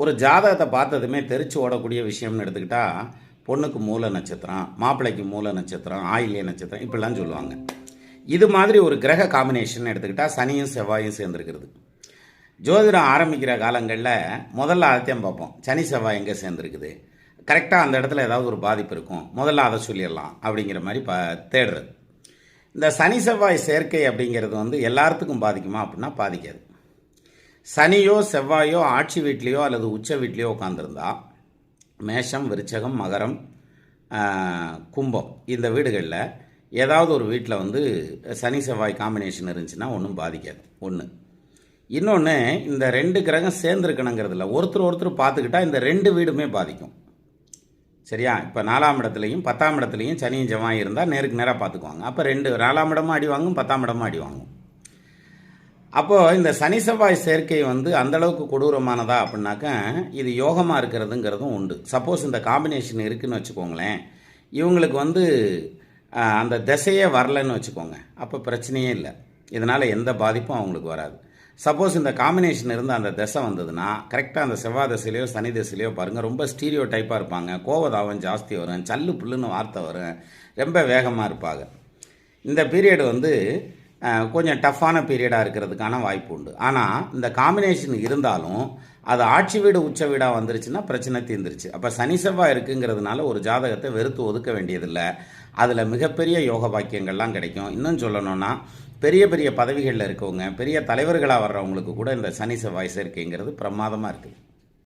ஒரு ஜாதகத்தை பார்த்ததுமே தெரிச்சு ஓடக்கூடிய விஷயம்னு எடுத்துக்கிட்டால் பொண்ணுக்கு மூல நட்சத்திரம் மாப்பிள்ளைக்கு மூல நட்சத்திரம் ஆயிலிய நட்சத்திரம் இப்படிலாம் சொல்லுவாங்க. இது மாதிரி ஒரு கிரக காம்பினேஷன் எடுத்துக்கிட்டால் சனியும் செவ்வாயும் சேர்ந்துருக்கிறது. ஜோதிடம் ஆரம்பிக்கிற காலங்களில் முதல்ல அதைத்தான் பார்ப்போம். சனி செவ்வாய் எங்கே சேர்ந்துருக்குது? கரெக்டாக அந்த இடத்துல ஏதாவது ஒரு பாதிப்பு இருக்கும். முதல்ல அதை சொல்லிடலாம் அப்படிங்கிற மாதிரி ப தேடுறது. இந்த சனி செவ்வாய் சேர்க்கை அப்படிங்கிறது வந்து எல்லாத்துக்கும் பாதிக்குமா அப்படின்னா பாதிக்காது. சனியோ செவ்வாயோ ஆட்சி வீட்லேயோ அல்லது உச்ச வீட்லேயோ உட்காந்துருந்தா மேஷம் விருச்சகம் மகரம் கும்பம் இந்த வீடுகளில் ஏதாவது ஒரு வீட்டில் வந்து சனி செவ்வாய் காம்பினேஷன் இருந்துச்சுன்னா ஒன்றும் பாதிக்காது. ஒன்று இன்னொன்று இந்த ரெண்டு கிரகம் சேர்ந்துருக்கணுங்கிறதுல ஒருத்தர் ஒருத்தர் பார்த்துக்கிட்டா இந்த ரெண்டு வீடுமே பாதிக்கும். சரியா? இப்போ நாலாம் இடத்துலையும் பத்தாம் இடத்துலையும் சனியும் செவ்வாய் இருந்தால் நேருக்கு நேராக பார்த்துக்குவாங்க. அப்போ ரெண்டு நாலாம் இடமும் அடி வாங்கும் பத்தாம் இடமும் அடி வாங்கும். அப்போது இந்த சனி செவ்வாய் சேர்க்கை வந்து அந்த அளவுக்கு கொடூரமானதா அப்படின்னாக்க இது யோகமாக இருக்கிறதுங்கிறதும் உண்டு. சப்போஸ் இந்த காம்பினேஷன் இருக்குதுன்னு வச்சுக்கோங்களேன். இவங்களுக்கு வந்து அந்த திசையே வரலன்னு வச்சுக்கோங்க. அப்போ பிரச்சனையே இல்லை. இதனால் எந்த பாதிப்பும் அவங்களுக்கு வராது. சப்போஸ் இந்த காம்பினேஷன் இருந்து அந்த திசை வந்ததுன்னா கரெக்டாக அந்த செவ்வாய் திசையிலையோ சனி திசையிலையோ பாருங்கள் ரொம்ப ஸ்டீரியோ டைப்பாக இருப்பாங்க. கோவதாவம் ஜாஸ்தி வரும் சல்லு புல்லுன்னு வார்த்தை வரும் ரொம்ப வேகமாக இருப்பாங்க. இந்த பீரியட் வந்து கொஞ்சம் டஃப்பான பீரியடாக இருக்கிறதுக்கான வாய்ப்பு உண்டு. ஆனால் இந்த காம்பினேஷன் இருந்தாலும் அது ஆட்சி வீடு உச்ச வீடாக வந்துருச்சுன்னா பிரச்சனை தீர்ந்துருச்சு. அப்போ சனி செவ்வாய் இருக்குங்கிறதுனால ஒரு ஜாதகத்தை வெறுத்து ஒதுக்க வேண்டியதில்லை. அதில் மிகப்பெரிய யோக பாக்கியங்கள்லாம் கிடைக்கும். இன்னும் சொல்லணும்னா பெரிய பெரிய பதவிகளில் இருக்கவங்க பெரிய தலைவர்களாக வர்றவங்களுக்கு கூட இந்த சனி செவ்வாய் சேர்க்கைங்கிறது பிரமாதமாக இருக்குது